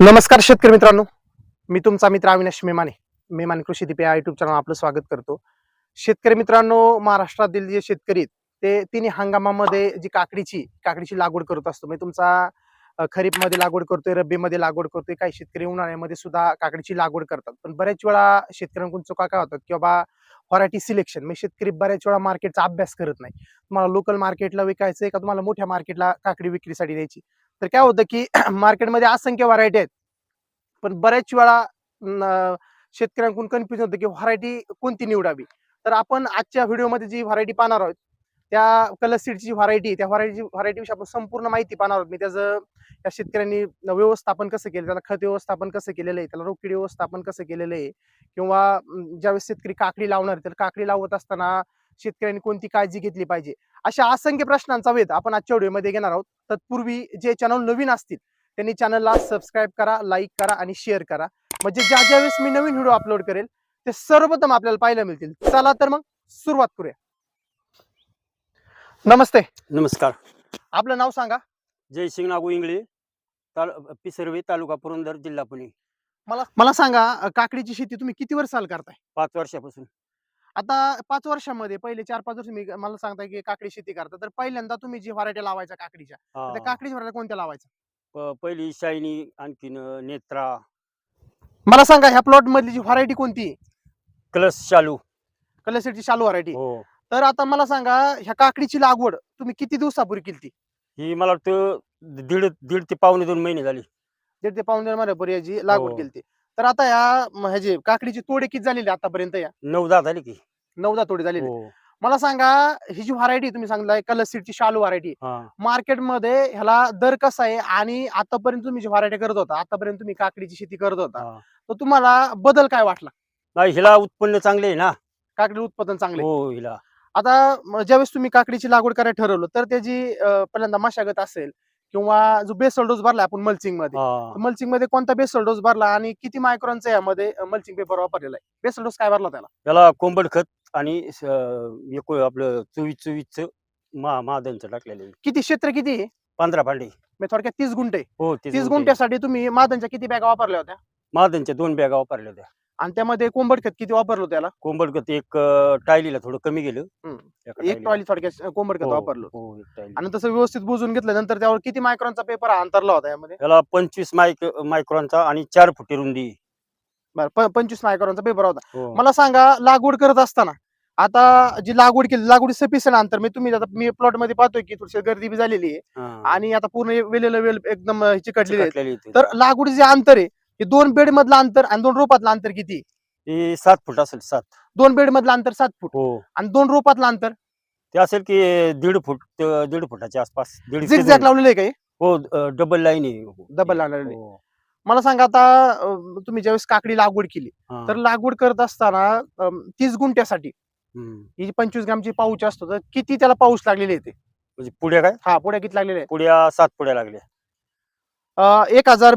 नमस्कार शेतकरी मित्रांनो. मी तुमचा मित्र अविनाश मेमाने. मेमाने कृषी दीप या युट्यूब चॅनल आपलं स्वागत करतो. शेतकरी मित्रांनो महाराष्ट्रातील जे शेतकरी ते तिन्ही हंगामामध्ये जी काकडीची काकडीची लागवड करत असतो. म्हणजे तुमचा खरीपमध्ये लागवड करतोय रब्बीमध्ये लागवड करतोय काही शेतकरी उन्हाळ्यामध्ये सुद्धा काकडीची लागवड करतात. पण बऱ्याच वेळा शेतकऱ्यांकडून चुका काय होतात की बाबा व्हरायटी सिलेक्शन. म्हणजे शेतकरी बऱ्याच वेळा मार्केटचा अभ्यास करत नाही. तुम्हाला लोकल मार्केटला विकायचं का? तुम्हाला मोठ्या मार्केटला काकडी विक्रीसाठी द्यायची. तर काय होतं की मार्केटमध्ये असंख्य व्हरायटी आहेत. पण बऱ्याच वेळा शेतकऱ्यांकडून कन्फ्युजन होतं की व्हरायटी कोणती निवडावी. तर आपण आजच्या व्हिडिओमध्ये जी व्हरायटी पाहणार आहोत त्या कलर सीडची व्हरायटी त्या व्हरायटी व्हरायटीविषयी आपण संपूर्ण माहिती पाहणार आहोत. मी त्याचं त्या शेतकऱ्यांनी व्यवस्थापन कसं केलं त्याला खत व्यवस्थापन कसं केलेलं आहे त्याला रोखीड व्यवस्थापन कसं केलेलं आहे किंवा ज्यावेळेस शेतकरी काकडी लावणार तर काकडी लावत असताना शेतकऱ्यांनी कोणती काळजी घेतली पाहिजे? अशा असंख्य प्रश्नांचा वेध आपण आजच्या व्हिडिओमध्ये घेणार आहोत. तत्पूर्वी जे चॅनल नवीन असतील त्यांनी चॅनलला सबस्क्राईब करा लाईक करा आणि शेअर करा. म्हणजे ज्या ज्या वेळेस मी नवीन व्हिडिओ अपलोड करेल ते सर्वप्रथम आपल्याला पाहायला मिळतील. चला तर मग सुरुवात करूया. नमस्ते. नमस्कार. आपलं नाव सांगा. जयसिंग नागू इंगळे ताल पिसर्वे तालुका पुरंदर जिल्हा पुणे. मला मला सांगा काकडीची शेती तुम्ही किती वर्ष चाल करताय? पाच वर्षापासून. आता पाच वर्षामध्ये पहिले चार पाच वर्ष मी मला सांगताय की काकडी शेती करता तर पहिल्यांदा तुम्ही जी व्हरायटी लावायच्या काकडीच्या तर त्या. काकडीच्या व्हरायटी कोणत्या लावायच्या? प- पहिली शायनी आणखीन नेत्रा. मला सांगा ह्या प्लॉट मधली जी व्हरायटी कोणती? कलस चालू कलसेटची शालू व्हरायटी. हो. तर आता मला सांगा ह्या काकडीची लागवड तुम्ही किती दिवसापूर्वी केली ही मला वाटतं दीड दीड ते पावणे दोन महिने झाली. दीड ते पाऊन दोन महिन्यापूर्वी याची लागवड हो. केली तर आता या म- ह्याची काकडीची तोडे किती झालेली आतापर्यंत या? नऊ दहा झाली की. नऊदा तोडे झालेली हो. मला सांगा ही जी व्हरायटी तुम्ही सांगितलं कलर सीटची शालू व्हरायटी हा. मार्केटमध्ये ह्याला दर कसा आहे? आणि आतापर्यंत तुम्ही जी व्हरायटी करत होता आतापर्यंत तुम्ही काकडीची शेती करत होता हा. तर तुम्हाला बदल काय वाटला? नाही हिला उत्पन्न चांगले आहे ना. काकडी उत्पादन चांगले. हो हिला. आता म- ज्यावेळेस तुम्ही काकडीची लागवड करायला ठरवलं तर त्याची अं, पहिल्यांदा मशागत असेल किंवा जो बेसल डोस भरला आपण मल्चिंगमध्ये. मल्चिंगमध्ये कोणता बेसल डोस भरला आणि किती मायक्रॉनचा यामध्ये मल्चिंग पेपर वापरलेला आहे? बेसल डोस काय भरला त्याला? त्याला कोंबड खत आणि आपलं चोवीस चोवीसच मा महादनचं टाकलेलं आहे. किती? क्षेत्र किती? आहे पंधरा भांडे. म्हणजे थोडक्यात तीस गुंठे. हो तीस गुंठ्यासाठी तुम्ही मादनच्या किती बॅगा वापरल्या होत्या? महादनच्या दोन बॅगा वापरल्या होत्या. आणि त्यामध्ये कोंबड खत किती वापरलं त्याला कोंबड खत एक अं, टायलीला थोडं कमी गेलं हम्म. एका एक टायलीला. टॉयली थोडक्यात कोंबड खत हो, वापरलं हो, एक टायली. आणि तसं व्यवस्थित बुजून घेतलं नंतर त्यावर किती मायक्रॉनचा पेपर अंतरला होता यामध्ये त्याला पंचवीस मायक मायक्रॉनचा आणि चार फुटी रुंदी बरं प- पंचवीस मायक्रॉनचा पेपर होता हो. मला सांगा लागवड करत असताना आता जी लागवड केली लागवड सफिशियंट अंतर मी तुम्ही आता मी प्लॉटमध्ये पाहतोय की थोडीशी गर्दी बी झालेली आहे हा. आणि आता पूर्ण वेलेलं वेल एकदम चिकटलेली आहे चिकटलेली इथे. तर लागवडीचे अंतर आहे हे दोन बेड मधलं अंतर आणि दोन रोपातलं अंतर किती? हे सात फूट असेल सात दोन बेड मधलं अंतर सात फूट हो आणि दोन रोपातलं अंतर ते असेल की दीड फूट ते दीड फुटाच्या आसपास दीड ते. लावलेलं आहे काही हो डबल लाईन आहे Double line लावलेली. हो. मला सांगा आता अं, तुम्ही ज्यावेळेस काकडी लागवड केली हा. तर लागवड करत असताना अं, तीस गुंठ्यासाठी हम्म. ही जी पंचवीस ग्रामची पाऊच असतो तर किती त्याला पाऊस लागलेली आहे ते म्हणजे पुढ्या काय हा पुढे किती लागलेले आहे पुढ्या सात पुढ्या लागल्या एक हजार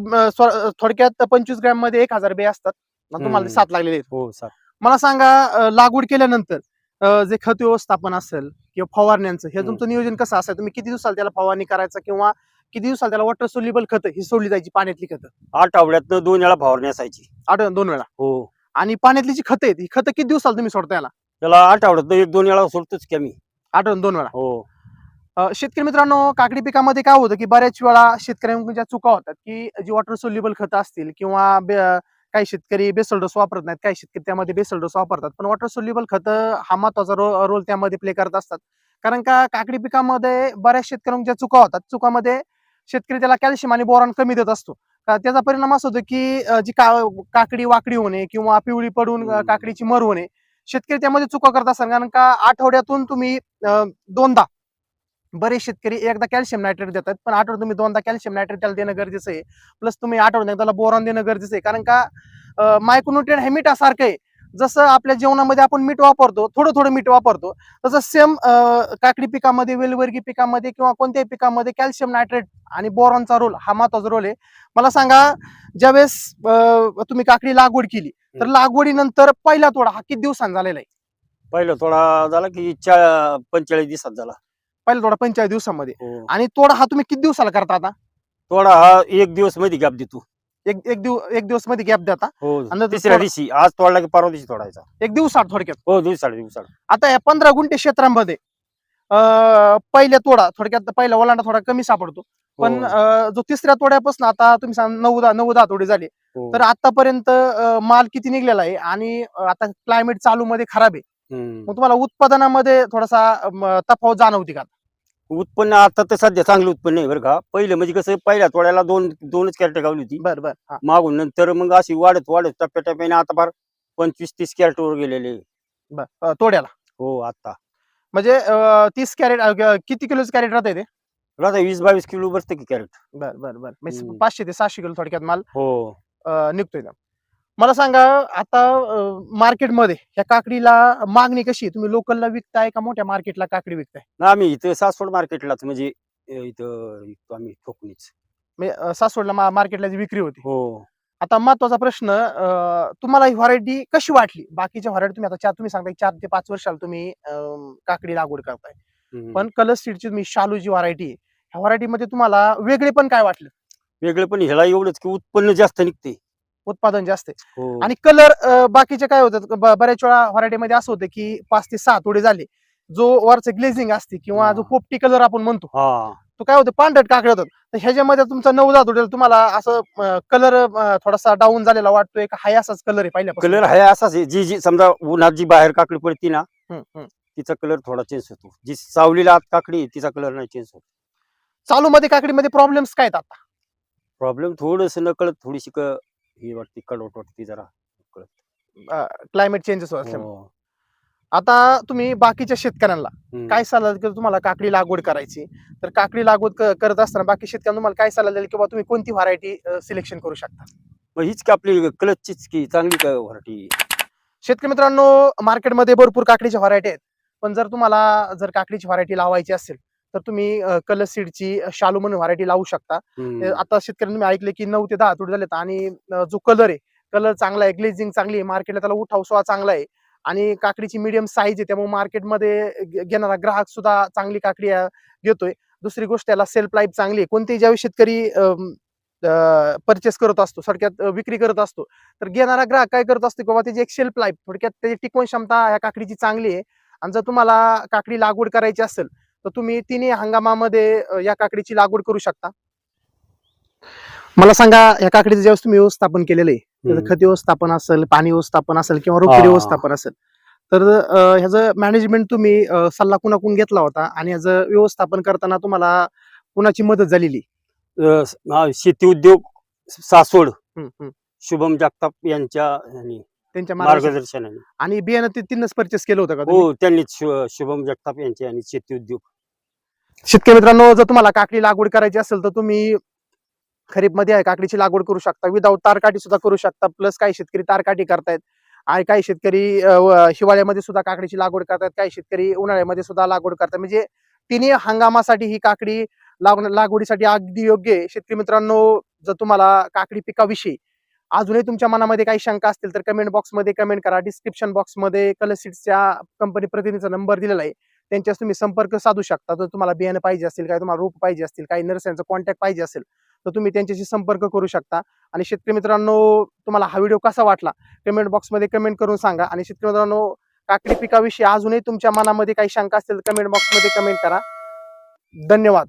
थोडक्यात पंचवीस ग्रॅममध्ये एक हजार बे असतात. तुम्हाला. सात लागलेले आहेत. हो सात. मला सांगा लागवड केल्यानंतर जे खत व्यवस्थापन असेल किंवा फवारण्यांचं हे. तुमचं नियोजन कसं असेल तुम्ही किती दिवसाला त्याला फवारणी करायचं किंवा किती दिवसाला त्याला वॉटर सोल्युबल खत ही सोडली जायची पाण्यातली खतं? आठवड्यातनं दोन वेळा फवारणी असायची. आठवड्यात दोन वेळा. हो. आणि पाण्यातली जी खतं आहेत ही खतं किती दिवसाला तुम्ही सोडता याला? त्याला आठवड्यात एक दोन वेळा सोडतोच की आम्ही. आठवड्यात दोन वेळा. हो. शेतकरी मित्रांनो काकडी पिकामध्ये काय होतं की बऱ्याच वेळा शेतकऱ्यांकडून ज्या चुका होतात की जी वॉटर सोल्युबल खतं असतील किंवा काही शेतकरी बेसल डोस वापरत नाहीत काही शेतकरी त्यामध्ये बेसल डोस वापरतात. पण वॉटर सोल्युबल खतं हा महत्त्वाचा रो रोल त्यामध्ये प्ले करत असतात. कारण का काकडी पिकामध्ये बऱ्याच शेतकऱ्यांच्या चुका होतात. चुकामध्ये शेतकरी त्याला कॅल्शियम आणि बोरॉन कमी देत असतो. त्याचा परिणाम असा होतो की जी का काकडी वाकडी होणे किंवा पिवळी पडून. काकडीची मर होणे शेतकरी त्यामध्ये चुका करत असतात. कारण का आठवड्यातून तुम्ही दोनदा बरेच शेतकरी एकदा कॅल्शियम नायट्रेट देतात पण आठवड्यात तुम्ही दोनदा कॅल्शियम नायट्रेट त्याला देणं गरजेचं आहे. प्लस तुम्ही आठवड्यात त्याला बोरॉन देणं गरजेचं आहे. कारण का मायक्रोन्युट्रियन हे मिठासारखं आहे. जसं आपल्या जेवणामध्ये आपण मीठ वापरतो थोडं थोडं मीठ वापरतो तसं सेम काकडी पिकामध्ये वेलवर्गी पिकामध्ये किंवा कोणत्याही पिकामध्ये कॅल्शियम नायट्रेट आणि बोरॉनचा रोल हा महत्त्वाचा रोल आहे. मला सांगा ज्यावेळेस तुम्ही काकडी लागवड केली तर लागवडीनंतर पहिला तोडा हा किती दिवसांचा झालेला आहे? पहिलं थोडा झाला की पंचेचाळीस दिवसात झाला. पहिला तोडा पंचेचाळीस दिवसामध्ये. हो. आणि तोडा हा तुम्ही किती दिवसाला करता आता? थोडा हा एक दिवसमध्ये गॅप देतो. एक एक दिवस एक दिवसमध्ये गॅप देता? हो. तिसऱ्या थोडा- दिवशी आज तोडला की परवा दिवशी तोडायचा. एक दिवसात थोडक्यात. हो दिवसाड दिवसाड आता या पंधरा गुंठे क्षेत्रामध्ये अं, पहिल्या तोडा थोडक्यात पहिला ओलांडा थोडा कमी सापडतो. पण अं, जो तिसऱ्या तोड्यापासून आता तुम्ही सांग नऊ दहा नऊ दहा तोडे झाले. हो. तर आतापर्यंत अं, माल किती निघलेला आहे? आणि अं, आता क्लायमेट चालू मध्ये खराब आहे. मग तुम्हाला उत्पादनामध्ये थोडासा तफावत जाणवती का? उत्पन्न आता तर सध्या चांगलं उत्पन्न आहे बरं का. पहिलं म्हणजे कसं पहिल्या तोड्याला दोन दोनच कॅरेट गावली होती. बर बर. मागून नंतर मग अशी वाढत वाढत टप्प्याटप्प्याने आता फार पंचवीस तीस कॅरेट वर गेलेले. बर तोड्याला? हो आता म्हणजे तीस कॅरेट किती किलोच कॅरेट राहते ते? आता वीस बावीस किलो बसतं की कॅरेट. बर बर बर. म्हणजे. पाचशे ते सहाशे किलो थोडक्यात माल हो. निघतोय ना. मला सांगा आता मार्केटमध्ये ह्या काकडीला मागणी कशी आहे? तुम्ही लोकलला विकताय का मोठ्या मार्केटला काकडी विकताय? ना आम्ही इथं सासवड मार्केटलाच म्हणजे अं, इथं विकतो आम्ही ठोकणीच. म्हणजे, अं, सासवडला मा- मार्केटला जी विक्री होती. हो. आता महत्त्वाचा प्रश्न अं, तुम्हाला ही व्हरायटी कशी वाटली? बाकीच्या व्हरायटी तुम्ही आता चार तुम्ही सांगताय चार ते पाच वर्षाला तुम्ही अं, काकडी लागवड करताय. हम्म. पण कलर सीडची तुम्ही शालू जी व्हरायटी ह्या व्हरायटीमध्ये तुम्हाला वेगळे पण काय वाटलं? वेगळं पण ह्याला एवढंच की उत्पन्न जास्त निघते. उत्पादन जास्त आहे. हो. आणि कलर बाकीचे काय होतात ब- बऱ्याच वेळा व्हरायटीमध्ये असं होतं की पाच ते सहा तोडे झाले. जो वरचे ग्लेझिंग असते किंवा जो. पोपटी कलर आपण म्हणतो हा. तो काय होतं पांढरट काकडे होतात. तर ह्याच्यामध्ये तुमचा नऊ दहा तोडेल तुम्हाला असं कलर थोडासा डाऊन झालेला वाटतोय का? हाय असाच कलर आहे पहिल्यापासून. कलर आहे असाच आहे. जी जी समजा उन्हात जी बाहेर काकडी पडती ना हम्म, हम्म. तिचा कलर थोडा चेंज होतो. जी सावलीला आत काकडी आहे, तिचा कलर नाही चेंज होत. चालू मध्ये काकडीमध्ये प्रॉब्लेम्स काय आहेत आता? प्रॉब्लेम थोडस नकळत थोडीशी क- ही वाटते कडवट वाटते जरा. क्लायमेट चेंजेस असल्यामुळे. हो. आता तुम्ही बाकीच्या शेतकऱ्यांना हम्म. काय सल्ला द्याल की तुम्हाला काकडी लागवड करायची. तर काकडी लागवड क- करत असताना बाकी शेतकऱ्यांना तुम्हाला काय सल्ला द्याल किंवा तुम्ही कोणती व्हरायटी सिलेक्शन करू शकता? मग हीच की आपली क्लचचीच की चांगली व्हरायटी शेतकरी मित्रांनो मार्केटमध्ये भरपूर काकडीच्या व्हरायटी आहेत. पण जर तुम्हाला जर काकडीची व्हरायटी लावायची असेल तर तुम्ही कलर सीडची शालू म्हणून व्हरायटी लावू शकता. आता शेतकऱ्यांनी तुम्ही ऐकले की नऊ ते दहा तुड झालेत आणि जो कलर आहे कलर चांगला आहे ग्लेझिंग चांगली आहे मार्केटला त्याला उठाव सोहा चांगला आहे आणि काकडीची मिडियम साईज आहे त्यामुळे मार्केटमध्ये घेणारा ग्राहक सुद्धा चांगली काकडी घेतोय. दुसरी गोष्ट त्याला सेल्फ लाईफ चांगली आहे. कोणतेही ज्यावेळी शेतकरी परचेस करत असतो थोडक्यात विक्री करत असतो तर घेणारा ग्राहक काय करत असतो किंवा त्याची एक शेल्फ लाईफ थोडक्यात त्याची टिकवण क्षमता या काकडीची चांगली आहे. आणि जर तुम्हाला काकडी लागवड करायची असेल तर तुम्ही तिन्ही हंगामामध्ये या काकडीची लागवड करू शकता मला सांगा या काकडीचं ज्यावेळेस तुम्ही व्यवस्थापन केलेलं आहे खत व्यवस्थापन असेल पाणी व्यवस्थापन असेल किंवा रोपे. व्यवस्थापन असेल तर ह्याचं मॅनेजमेंट तुम्ही सल्ला कुणाकडून घेतला होता आणि ह्याचं व्यवस्थापन करताना तुम्हाला कुणाची मदत झालेली शेती उद्योग हम्म. शुभम जगताप यांच्या त्यांच्या मार्गदर्शन मार्गदर्शनाने आणि बियाणं ते तीनच परचेस केलं होतं का? हो त्यांनी शुभम जगताप यांच्या आणि शेती उद्योग शेतकरी मित्रांनो जर तुम्हाला काकडी लागवड करायची असेल तर तुम्ही खरीपमध्ये आहे काकडीची लागवड करू शकता. विदाऊट तारकाठी सुद्धा करू शकता. प्लस काही शेतकरी तारकाठी करतायत. आणि काही शेतकरी हिवाळ्यामध्ये सुद्धा काकडीची लागवड करतात काही शेतकरी उन्हाळ्यामध्ये सुद्धा लागवड करतात. म्हणजे तिन्ही हंगामासाठी ही काकडी लाग लागवडीसाठी अगदी योग्य आहे. शेतकरी मित्रांनो जर तुम्हाला काकडी पिकाविषयी अजूनही तुमच्या मनामध्ये काही शंका असतील तर कमेंट बॉक्समध्ये कमेंट करा. डिस्क्रिप्शन बॉक्समध्ये कलर सीट्सच्या कंपनी प्रतिनिधीचा नंबर दिलेला आहे. त्यांच्यास तुम्ही संपर्क साधू शकता. जर तुम्हाला बियाणं पाहिजे असतील काही तुम्हाला रोप पाहिजे असतील काही नर्सऱ्यांचा कॉन्टॅक्ट पाहिजे असेल तर तुम्ही त्यांच्याशी संपर्क करू शकता. आणि शेतकरी मित्रांनो तुम्हाला हा व्हिडिओ कसा वाटला? कमेंट बॉक्समध्ये कमेंट करून सांगा. आणि शेतकरी मित्रांनो काकडी पिकाविषयी अजूनही तुमच्या मनामध्ये काही शंका असतील तर कमेंट बॉक्समध्ये कमेंट करा. धन्यवाद.